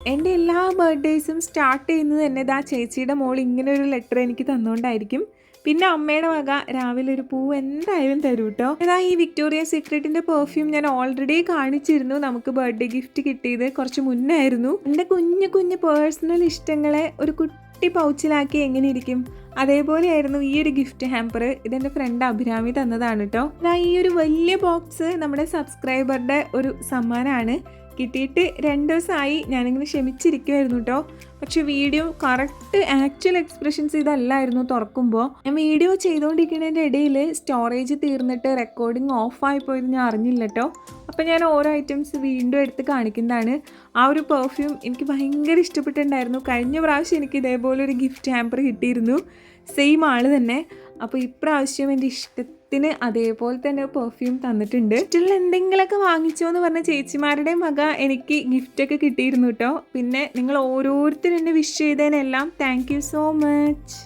എന്റെ എല്ലാ ബർത്ത്ഡേയ്സും സ്റ്റാർട്ട് ചെയ്യുന്നത് തന്നെ ഇതാ ചേച്ചിയുടെ മോൾ ഇങ്ങനെ ഒരു ലെറ്റർ എനിക്ക് തന്നുകൊണ്ടായിരിക്കും പിന്നെ അമ്മയുടെ വക രാവിലെ ഒരു പൂവ് എന്തായാലും തരൂ കേട്ടോ ഏതാ ഈ വിക്ടോറിയ സീക്രട്ടിന്റെ പെർഫ്യൂം ഞാൻ ഓൾറെഡി കാണിച്ചിരുന്നു. നമുക്ക് ബർത്ത്ഡേ ഗിഫ്റ്റ് കിട്ടിയത് കുറച്ച് മുന്നേ ആയിരുന്നു എന്റെ കുഞ്ഞു കുഞ്ഞു പേഴ്സണൽ ഇഷ്ടങ്ങളെ ഒരു കുട്ടി പൗച്ചിലാക്കി എങ്ങനെ ഇരിക്കും? അതേപോലെയായിരുന്നു ഈ ഒരു ഗിഫ്റ്റ് ഹാമ്പർ ഇതെന്റെ ഫ്രണ്ട് അഭിരാമി തന്നതാണ് കേട്ടോ ഇതാ ഈ ഒരു വലിയ ബോക്സ് നമ്മുടെ സബ്സ്ക്രൈബറുടെ ഒരു സമ്മാനമാണ് കിട്ടിയിട്ട് രണ്ട് ദിവസമായി ഞാനിങ്ങനെ ക്ഷമിച്ചിരിക്കുമായിരുന്നു കേട്ടോ പക്ഷെ വീഡിയോ കറക്റ്റ് ആക്ച്വൽ എക്സ്പ്രഷൻസ് ഇതല്ലായിരുന്നു തുറക്കുമ്പോൾ ഞാൻ വീഡിയോ ചെയ്തുകൊണ്ടിരിക്കുന്നതിന്റെ ഇടയിൽ സ്റ്റോറേജ് തീർന്നിട്ട് റെക്കോർഡിംഗ് ഓഫായി പോയത് ഞാൻ അറിഞ്ഞില്ല കേട്ടോ അപ്പോൾ ഞാൻ ഓരോ ഐറ്റംസ് വീണ്ടും എടുത്ത് കാണിക്കുന്നതാണ്. ആ ഒരു പെർഫ്യൂം എനിക്ക് ഭയങ്കര ഇഷ്ടപ്പെട്ടിട്ടുണ്ടായിരുന്നു. കഴിഞ്ഞ പ്രാവശ്യം എനിക്ക് ഇതേപോലെ ഒരു ഗിഫ്റ്റ് ഹാമ്പർ കിട്ടിയിരുന്നു. സെയിം ആൾ തന്നെ. അപ്പോൾ ഇപ്രാവശ്യം എന്റെ ഇഷ്ടത്തിന് അതേപോലെ തന്നെ പെർഫ്യൂം തന്നിട്ടുണ്ട്. ഇഷ്ടമുള്ള എന്തെങ്കിലുമൊക്കെ വാങ്ങിച്ചോ എന്ന് പറഞ്ഞ ചേച്ചിമാരുടെ മക എനിക്ക് ഗിഫ്റ്റൊക്കെ കിട്ടിയിരുന്നു കേട്ടോ പിന്നെ നിങ്ങൾ ഓരോരുത്തരും എന്നെ വിഷ് ചെയ്തതിനെല്ലാം താങ്ക് സോ മച്ച്